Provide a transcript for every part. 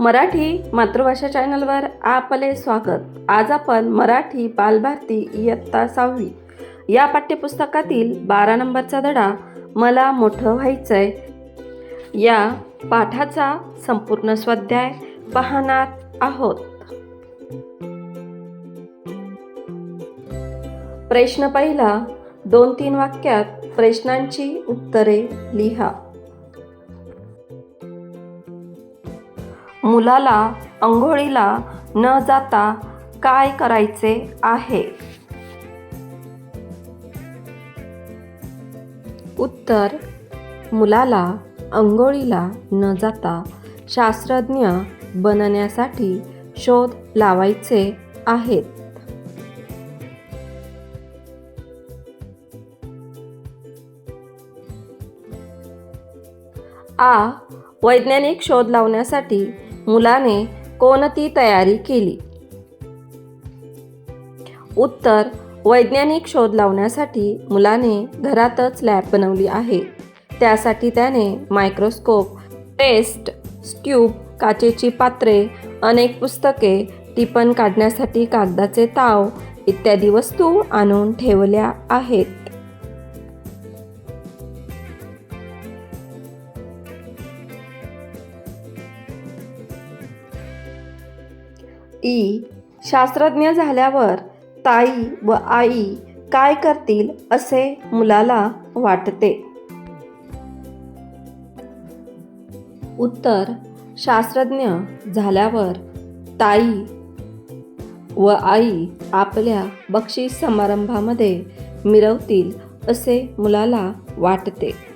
मराठी मातृभाषा चॅनलवर आपले स्वागत. आज आपण मराठी बालभारती इयत्ता सहावी या पाठ्यपुस्तकातील बारा नंबरचा धडा मला मोठं व्हायचंय. या पाठाचा संपूर्ण स्वाध्याय पाहणार आहोत. प्रश्न पहिला दोन तीन वाक्यात प्रश्नांची उत्तरे लिहा. मुलाला अंघोळीला न जाता काय करायचे आहे? उत्तर मुलाला अंघोळीला न जाता शास्त्रज्ञ बनण्यासाठी शोध लावायचे आहेत. आ. वैज्ञानिक शोध लावण्यासाठी मुलाने कोणती तयारी केली? उत्तर वैज्ञानिक शोध लावण्यासाठी मुलाने घरातच लॅब बनवली आहे. त्यासाठी त्याने मायक्रोस्कोप टेस्ट स्क्यूब काचेची पात्रे अनेक पुस्तके टिपण काढण्यासाठी कागदाचे ताव इत्यादी वस्तू आणून ठेवल्या आहेत. ई शास्त्रज्ञ झाल्यावर ताई व आई काय करतील असे मुलाला वाटते? उत्तर शास्त्रज्ञ झाल्यावर ताई व आई आपल्या बक्षीस समारंभामध्ये मिरवतील असे मुलाला वाटते.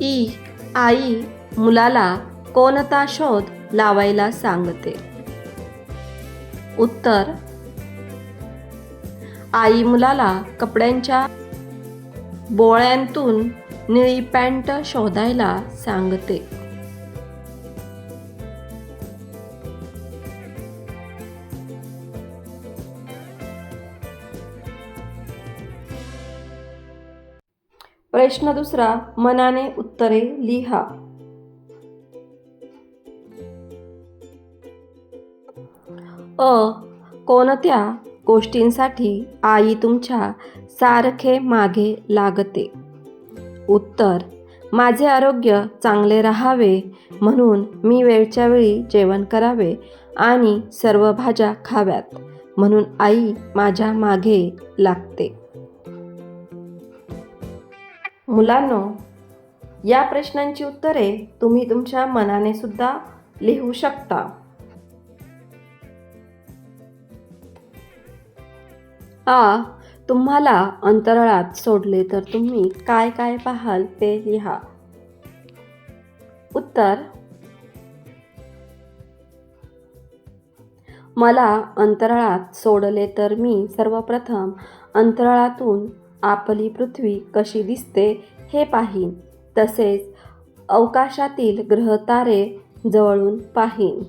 ई आई मुलाला कोणता शोध लावायला सांगते? उत्तर आई मुलाला कपड्यांच्या बोळ्यांतून निळी पॅन्ट शोधायला सांगते. प्रश्न दुसरा मनाने उत्तरे लिहा. अ कोणत्या गोष्टींसाठी आई तुमच्या सारखे मागे लागते? उत्तर माझे आरोग्य चांगले राहावे म्हणून मी वेळच्या वेळी जेवण करावे आणि सर्व भाज्या खाव्यात म्हणून आई माझ्या मागे लागते. मुलांनो या प्रश्नांची उत्तरे तुम्ही तुमच्या मनाने सुद्धा लिहू शकता. आ तुम्हाला अंतराळात सोडले तर तुम्ही काय काय पाहाल ते लिहा. उत्तर मला अंतराळात सोडले तर मी सर्वप्रथम अंतराळातून आपली पृथ्वी कशी दिसते हे पाहीन. तसेच अवकाशातील ग्रहतारे जवळून पाहीन.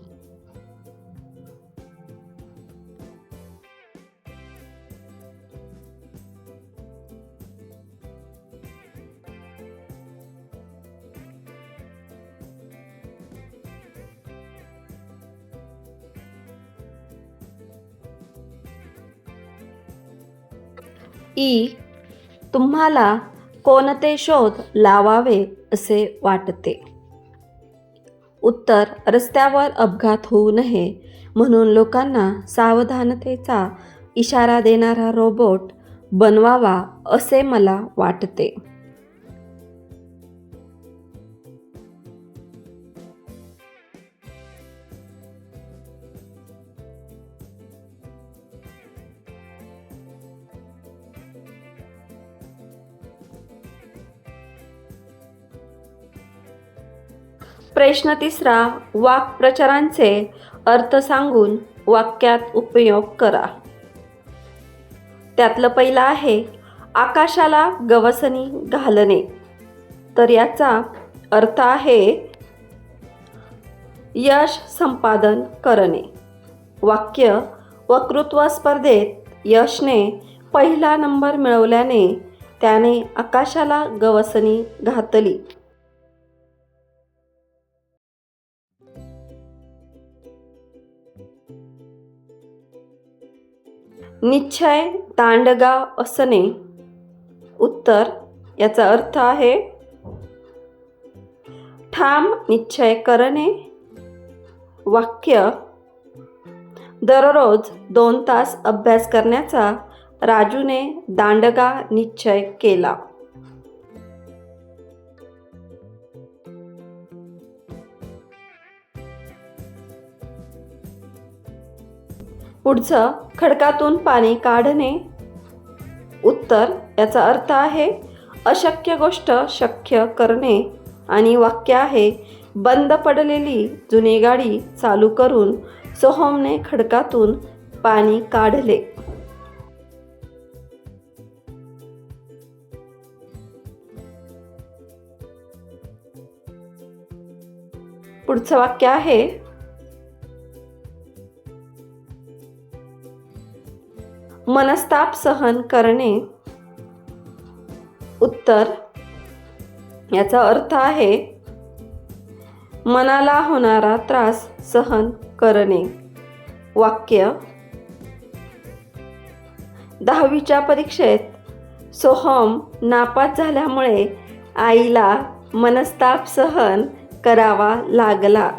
ई तुम्हाला कोणते शोध लावावे असे वाटते? उत्तर रस्त्यावर अपघात होऊ नये म्हणून लोकांना सावधानतेचा इशारा देणारा रोबोट बनवावा असे मला वाटते. प्रश्न तिसरा वाक्प्रचारांचे अर्थ सांगून वाक्यात उपयोग करा. त्यातलं पहिलं आहे आकाशाला गवसणी घालणे. तर याचा अर्थ आहे यश संपादन करणे. वाक्य वक्तृत्व स्पर्धेत यशने पहिला नंबर मिळवल्याने त्याने आकाशाला गवसणी घातली. निश्चय दांडगा असणे उत्तर याचा अर्थ आहे ठाम निश्चय करणे. वाक्य दररोज दोन तास अभ्यास करण्याचा राजूने दांडगा निश्चय केला. पुढचं खडकातून पाणी काढणे. उत्तर याचा अर्थ आहे अशक्य गोष्ट शक्य करणे. आणि वाक्य आहे बंद पडलेली जुनी गाडी चालू करून सोहमने खडकातून पाणी काढले. पुढचं वाक्य आहे मनस्ताप सहन करणे उत्तर. याचा अर्थ आहे मनाला होणारा त्रास सहन करणे. वाक्य दहावीच्या परीक्षेत सोहम नापास झाल्यामुळे आईला मनस्ताप सहन करावा लागला.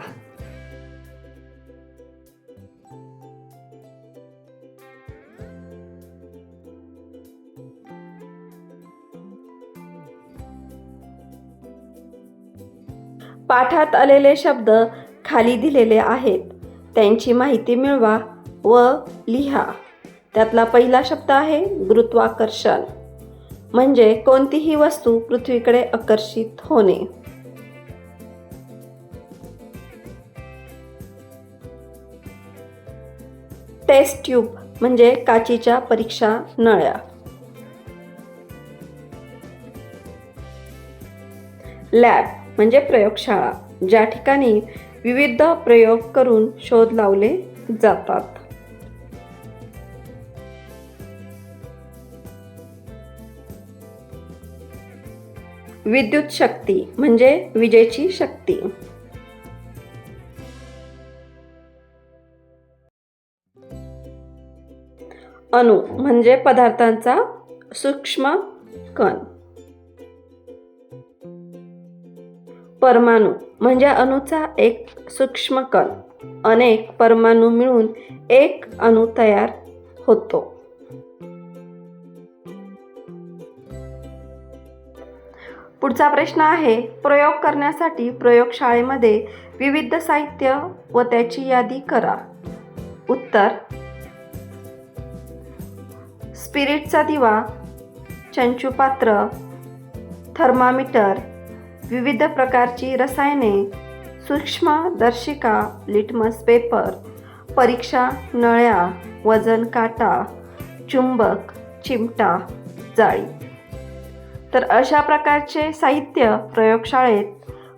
पाठात आलेले शब्द खाली दिलेले आहेत. त्यांची माहिती मिळवा व लिहा. त्यातला पहिला शब्द आहे गुरुत्वाकर्षण. म्हणजे कोणतीही वस्तू पृथ्वीकडे आकर्षित होणे. टेस्ट ट्यूब म्हणजे काचीच्या परीक्षा नळ्या. लॅब म्हणजे प्रयोगशाळा ज्या ठिकाणी विविध प्रयोग करून शोध लावले जातात. विद्युत शक्ती म्हणजे विजेची शक्ती. अणु म्हणजे पदार्थांचा सूक्ष्म कण. परमाणू म्हणजे अणूचा एक सूक्ष्म कण अनेक परमाणू मिळून एक अणू तयार होतो. पुढचा प्रश्न आहे प्रयोग करण्यासाठी प्रयोगशाळेमध्ये विविध साहित्य व त्याची यादी करा. उत्तर स्पिरिटचा दिवा चंचूपात्र थर्मामीटर विविध प्रकारची रसायने सूक्ष्मदर्शिका लिटमस पेपर परीक्षा नळ्या वजन काटा चुंबक चिमटा जाळी. तर अशा प्रकारचे साहित्य प्रयोगशाळेत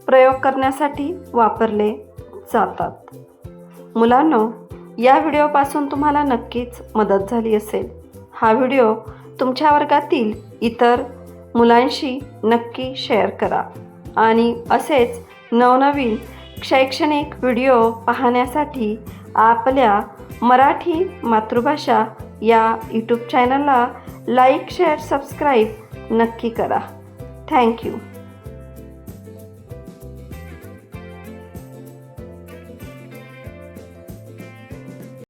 प्रयोग करण्यासाठी वापरले जातात. मुलांनो या व्हिडिओपासून तुम्हाला नक्कीच मदत झाली असेल. हा व्हिडिओ तुमच्या वर्गातील इतर मुलांशी नक्की शेअर करा. आणि असेच नवनवीन शैक्षणिक व्हिडिओ पाहण्यासाठी आपल्या मराठी मातृभाषा या यूट्यूब चॅनलला लाईक शेअर सबस्क्राईब नक्की करा. थँक्यू